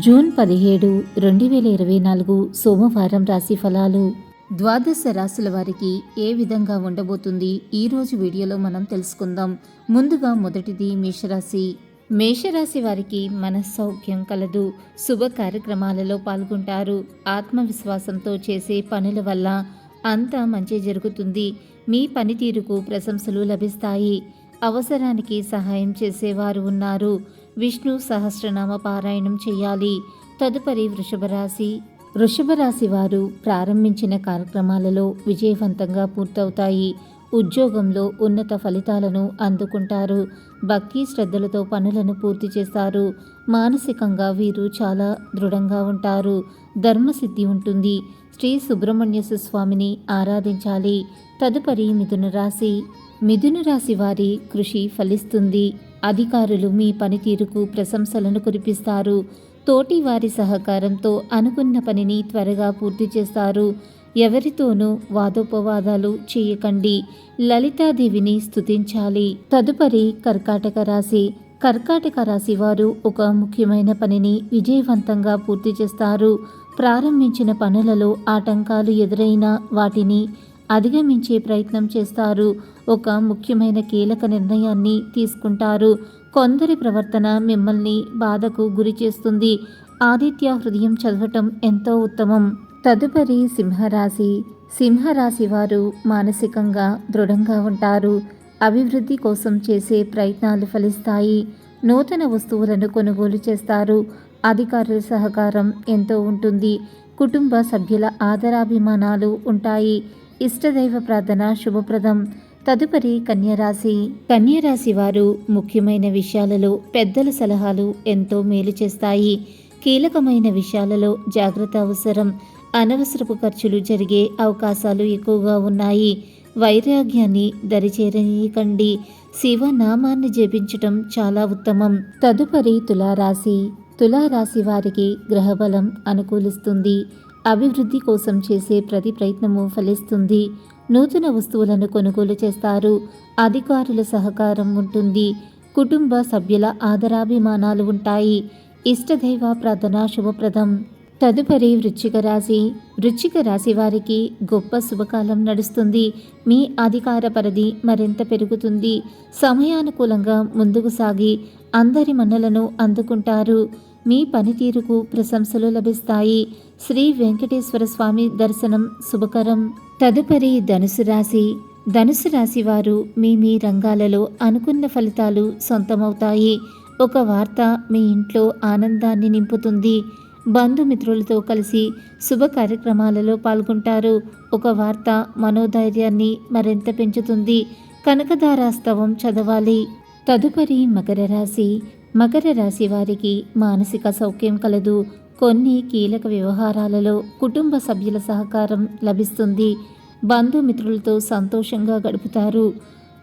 June పదిహేడు రెండు వేల ఇరవై నాలుగు సోమవారం రాశి ఫలాలు. ద్వాదశ రాశుల వారికి ఏ విధంగా ఉండబోతుంది? ఈ రోజు వీడియోలో మనం తెలుసుకుందాం. ముందుగా మొదటిది మేషరాశి. మేషరాశి వారికి మనస్సౌఖ్యం కలదు. శుభ కార్యక్రమాలలో పాల్గొంటారు. ఆత్మవిశ్వాసంతో చేసే పనుల వల్ల అంతా మంచి జరుగుతుంది. మీ పనితీరుకు ప్రశంసలు లభిస్తాయి. అవసరానికి సహాయం చేసేవారు ఉన్నారు. విష్ణు సహస్రనామ పారాయణం చేయాలి. తదుపరి వృషభరాశి. వృషభరాశి వారు ప్రారంభించిన కార్యక్రమాలలో విజయవంతంగా పూర్తవుతాయి. ఉద్యోగంలో ఉన్నత ఫలితాలను అందుకుంటారు. భక్తి శ్రద్ధలతో పనులను పూర్తి చేస్తారు. మానసికంగా వీరు చాలా దృఢంగా ఉంటారు. ధర్మసిద్ధి ఉంటుంది. శ్రీ సుబ్రహ్మణ్య స్వామిని ఆరాధించాలి. తదుపరి మిథున రాశి మిథున రాశి వారి కృషి ఫలిస్తుంది. అధికారులు మీ పనితీరుకు ప్రశంసలను కురిపిస్తారు. తోటి వారి సహకారంతో అనుకున్న పనిని త్వరగా పూర్తి చేస్తారు. ఎవరితోనూ వాదోపవాదాలు చేయకండి. లలితాదేవిని స్థుతించాలి తదుపరి కర్కాటక రాశి. కర్కాటక రాశి వారు ఒక ముఖ్యమైన పనిని విజయవంతంగా పూర్తి చేస్తారు. ప్రారంభించిన పనులలో ఆటంకాలు ఎదురైన వాటిని అధిగమించే ప్రయత్నం చేస్తారు. ఒక ముఖ్యమైన కీలక నిర్ణయాన్ని తీసుకుంటారు. కొందరి ప్రవర్తన మిమ్మల్ని బాధకు గురి చేస్తుంది. ఆదిత్య హృదయం చదవటం ఎంతో ఉత్తమం. తదుపరి సింహరాశి. సింహరాశి వారు మానసికంగా దృఢంగా ఉంటారు. అభివృద్ధి కోసం చేసే ప్రయత్నాలు ఫలిస్తాయి. నూతన వస్తువులను కొనుగోలు చేస్తారు. అధికారుల సహకారం ఎంతో ఉంటుంది. కుటుంబ సభ్యుల ఆదరాభిమానాలు ఉంటాయి. ఇష్టదైవ ప్రార్థన శుభప్రదం. తదుపరి కన్యరాశి. కన్యరాశి వారు ముఖ్యమైన విషయాలలో పెద్దల సలహాలు ఎంతో మేలు చేస్తాయి. కీలకమైన విషయాలలో జాగ్రత్త అవసరం. అనవసరపు ఖర్చులు జరిగే అవకాశాలు ఎక్కువగా ఉన్నాయి. వైరాగ్యాన్ని దరిచేరనీయకండి. శివనామాన్ని జపించటం చాలా ఉత్తమం. తదుపరి తులారాశి. తులారాశి వారికి గ్రహబలం అనుకూలిస్తుంది. అభివృద్ధి కోసం చేసే ప్రతి ప్రయత్నము ఫలిస్తుంది. నూతన వస్తువులను కొనుగోలు చేస్తారు. అధికారుల సహకారం ఉంటుంది. కుటుంబ సభ్యుల ఆదరాభిమానాలు ఉంటాయి. ఇష్టదైవ ప్రార్థన శుభప్రదం. తదుపరి వృచ్చిక రాశి. వృచ్చిక రాశి వారికి గొప్ప శుభకాలం నడుస్తుంది. మీ అధికార పరిధి మరింత పెరుగుతుంది. సమయానుకూలంగా ముందుకు సాగి అందరి మన్నలను అందుకుంటారు. మీ పనితీరుకు ప్రశంసలు లభిస్తాయి. శ్రీ వెంకటేశ్వర స్వామి దర్శనం శుభకరం. తదుపరి ధనుసు రాశి. ధనుసు రాశి వారు మీ మీ రంగాలలో అనుకున్న ఫలితాలు సొంతమవుతాయి. ఒక వార్త మీ ఇంట్లో ఆనందాన్ని నింపుతుంది. బంధుమిత్రులతో కలిసి శుభ కార్యక్రమాలలో పాల్గొంటారు. ఒక వార్త మనోధైర్యాన్ని మరింత పెంచుతుంది. కనకదారాస్తవం చదవాలి. తదుపరి మకర రాశి. మకర రాశి వారికి మానసిక సౌఖ్యం కలదు. కొన్ని కీలక వ్యవహారాలలో కుటుంబ సభ్యుల సహకారం లభిస్తుంది. బంధుమిత్రులతో సంతోషంగా గడుపుతారు.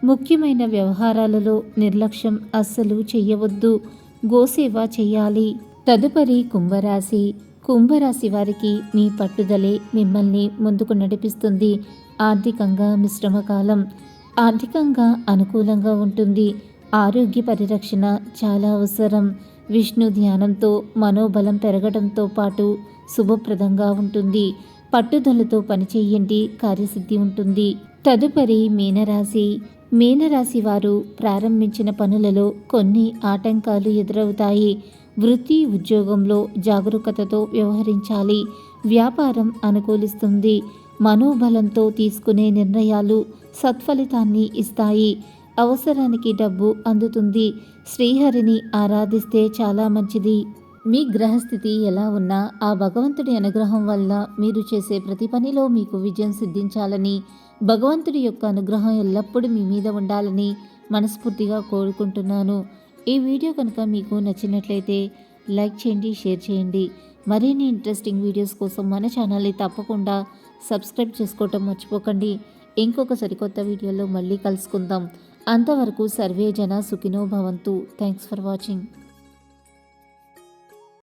ముఖ్యమైన వ్యవహారాలలో నిర్లక్ష్యం అస్సలు చెయ్యవద్దు. గోసేవ చేయాలి. తదుపరి కుంభరాశి. కుంభరాశి వారికి మీ పట్టుదలే మిమ్మల్ని ముందుకు నడిపిస్తుంది. ఆర్థికంగా మిశ్రమ కాలం. ఆర్థికంగా అనుకూలంగా ఉంటుంది. ఆరోగ్య పరిరక్షణ చాలా అవసరం. విష్ణు ధ్యానంతో మనోబలం పెరగడంతో పాటు శుభప్రదంగా ఉంటుంది. పట్టుదలతో పనిచేయండి కార్యసిద్ధి ఉంటుంది. తదుపరి మీనరాశి. మీనరాశి వారు ప్రారంభించిన పనులలో కొన్ని ఆటంకాలు ఎదురవుతాయి. వృత్తి ఉద్యోగంలో జాగరూకతతో వ్యవహరించాలి. వ్యాపారం అనుకూలిస్తుంది. మనోబలంతో తీసుకునే నిర్ణయాలు సత్ఫలితాన్ని ఇస్తాయి. అవసరానికి డబ్బు అందుతుంది. శ్రీహరిని ఆరాధిస్తే చాలా మంచిది. మీ గ్రహస్థితి ఎలా ఉన్నా ఆ భగవంతుడి అనుగ్రహం వల్ల మీరు చేసే ప్రతి పనిలో మీకు విజయం సిద్ధించాలని భగవంతుడి యొక్క అనుగ్రహం ఎల్లప్పుడూ మీ మీద ఉండాలని మనస్ఫూర్తిగా కోరుకుంటున్నాను. ఈ వీడియో కనుక మీకు నచ్చినట్లయితే లైక్ చేయండి షేర్ చేయండి. మరిన్ని ఇంట్రెస్టింగ్ వీడియోస్ కోసం మన ఛానల్ని తప్పకుండా సబ్స్క్రైబ్ చేసుకోవటం మర్చిపోకండి. ఇంకొక సరికొత్త వీడియోలో మళ్ళీ కలుసుకుందాం. అంతవరకు సర్వే జన సుఖినో భవంతు. Thanks for watching